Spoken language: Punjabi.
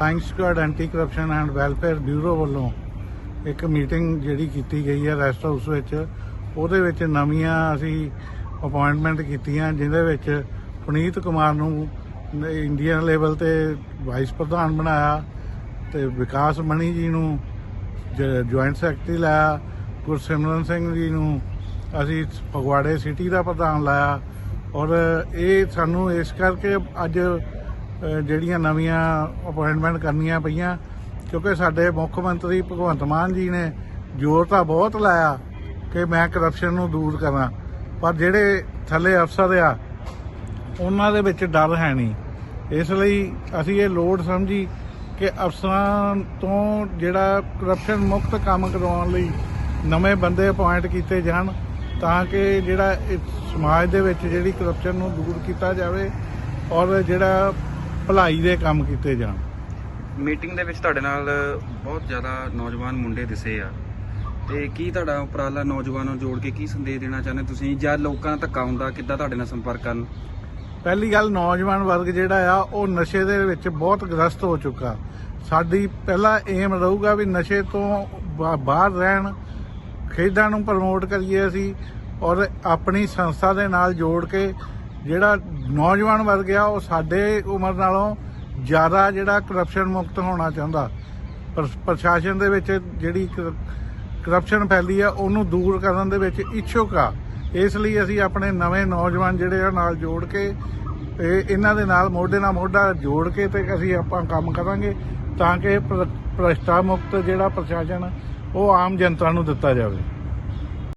Flying squad anti corruption and welfare bureau ਵੱਲੋਂ ਇੱਕ ਮੀਟਿੰਗ ਜਿਹੜੀ ਕੀਤੀ ਗਈ ਹੈ ਰੈਸਟ ਹਾਊਸ ਵਿੱਚ, ਉਹਦੇ ਵਿੱਚ ਨਵੀਆਂ ਅਸੀਂ ਅਪਾਇੰਟਮੈਂਟ ਕੀਤੀਆਂ, ਜਿਹਦੇ ਵਿੱਚ ਪੁਨੀਤ ਕੁਮਾਰ ਨੂੰ ਇੰਡੀਅਨ ਲੈਵਲ ਤੇ ਵਾਈਸ ਪ੍ਰਧਾਨ ਬਣਾਇਆ ਤੇ ਵਿਕਾਸ ਮਣੀ ਜੀ ਨੂੰ ਜੁਆਇੰਟ ਸੈਕਟਰੀ ਲਾਇਆ, ਗੁਰਸਿਮਰਨ ਸਿੰਘ ਜੀ ਨੂੰ ਅਸੀਂ ਫਗਵਾੜੇ ਸਿਟੀ ਦਾ ਪ੍ਰਧਾਨ ਲਾਇਆ ਔਰ ਇਹ ਸਾਨੂੰ ਇਸ ਕਰਕੇ ਅੱਜ ਜਿਹੜੀਆਂ ਨਵੀਆਂ ਅਪਾਇੰਟਮੈਂਟ ਕਰਨੀਆਂ ਪਈਆਂ, ਕਿਉਂਕਿ ਸਾਡੇ ਮੁੱਖ ਮੰਤਰੀ ਭਗਵੰਤ ਮਾਨ ਜੀ ਨੇ ਜ਼ੋਰ ਤਾਂ ਬਹੁਤ ਲਾਇਆ ਕਿ ਮੈਂ ਕਰਪਸ਼ਨ ਨੂੰ ਦੂਰ ਕਰਾਂ। ਪਰ ਜਿਹੜੇ ਥੱਲੇ ਅਫਸਰ ਆ, ਉਹਨਾਂ ਦੇ ਵਿੱਚ ਡਰ ਹੈ ਨਹੀਂ। ਇਸ ਲਈ ਅਸੀਂ ਇਹ ਲੋੜ ਸਮਝੀ ਕਿ ਅਫਸਰਾਂ ਤੋਂ ਜਿਹੜਾ ਕਰਪਸ਼ਨ ਮੁਕਤ ਕੰਮ ਕਰਵਾਉਣ ਲਈ ਨਵੇਂ ਬੰਦੇ ਅਪਾਇੰਟ ਕੀਤੇ ਜਾਣ, ਤਾਂ ਕਿ ਜਿਹੜਾ ਸਮਾਜ ਦੇ ਵਿੱਚ ਜਿਹੜੀ ਕਰਪਸ਼ਨ ਨੂੰ ਦੂਰ ਕੀਤਾ ਜਾਵੇ ਔਰ ਜਿਹੜਾ ਭਲਾਈ ਦੇ ਕੰਮ ਕੀਤੇ ਜਾਣ। ਮੀਟਿੰਗ ਦੇ ਵਿੱਚ ਤੁਹਾਡੇ ਨਾਲ ਬਹੁਤ ਜ਼ਿਆਦਾ ਨੌਜਵਾਨ ਮੁੰਡੇ ਦਿਸੇ ਆ। ਤੇ ਕੀ ਤੁਹਾਡਾ ਉਪਰਾਲਾ ਨੌਜਵਾਨਾਂ ਨੂੰ ਜੋੜ ਕੇ ਕੀ ਸੰਦੇਸ਼ ਦੇਣਾ ਚਾਹੁੰਦੇ ਤੁਸੀਂ? ਜਾਂ ਲੋਕਾਂ ਦਾ ਧੱਕਾ ਹੁੰਦਾ ਕਿੱਦਾਂ ਤੁਹਾਡੇ ਨਾਲ ਸੰਪਰਕ ਕਰਨ? ਪਹਿਲੀ ਗੱਲ ਨੌਜਵਾਨ ਵਰਗ ਜਿਹੜਾ ਆ ਉਹ ਨਸ਼ੇ ਦੇ ਵਿੱਚ ਬਹੁਤ ਗ੍ਰਸਤ ਹੋ ਚੁੱਕਾ। ਸਾਡੀ ਪਹਿਲਾ ਏਮ ਰਹੂਗਾ ਵੀ ਨਸ਼ੇ ਤੋਂ ਬਾਹਰ ਰਹਿਣ ਖੇਡਾਂ ਨੂੰ ਪ੍ਰਮੋਟ ਕਰੀਏ ਅਸੀਂ ਔਰ ਆਪਣੀ ਸੰਸਥਾ ਦੇ ਨਾਲ ਜੋੜ ਕੇ ਜਿਹੜਾ ਨੌਜਵਾਨ ਵਰਗ ਆ ਉਹ ਸਾਡੇ ਉਮਰ ਨਾਲੋਂ ਜ਼ਿਆਦਾ ਜਿਹੜਾ ਕਰਪਸ਼ਨ ਮੁਕਤ ਹੋਣਾ ਚਾਹੁੰਦਾ। ਪਰ- ਪ੍ਰਸ਼ਾਸਨ ਦੇ ਵਿੱਚ ਜਿਹੜੀ ਕਰਪਸ਼ਨ ਫੈਲੀ ਆ, ਉਹਨੂੰ ਦੂਰ ਕਰਨ ਦੇ ਵਿੱਚ ਇੱਛੁਕ ਆ। ਇਸ ਲਈ ਅਸੀਂ ਆਪਣੇ ਨਵੇਂ ਨੌਜਵਾਨ ਜਿਹੜੇ ਆ ਨਾਲ ਜੋੜ ਕੇ, ਇਹ ਇਹਨਾਂ ਦੇ ਨਾਲ ਮੋਢੇ ਨਾਲ ਮੋਢਾ ਜੋੜ ਕੇ ਤੇ ਅਸੀਂ ਆਪਾਂ ਕੰਮ ਕਰਾਂਗੇ ਤਾਂ ਕਿ ਭ੍ਰ- ਭ੍ਰਸ਼ਟਾ ਮੁਕਤ ਜਿਹੜਾ ਪ੍ਰਸ਼ਾਸਨ, ਉਹ ਆਮ ਜਨਤਾ ਨੂੰ ਦਿੱਤਾ ਜਾਵੇ।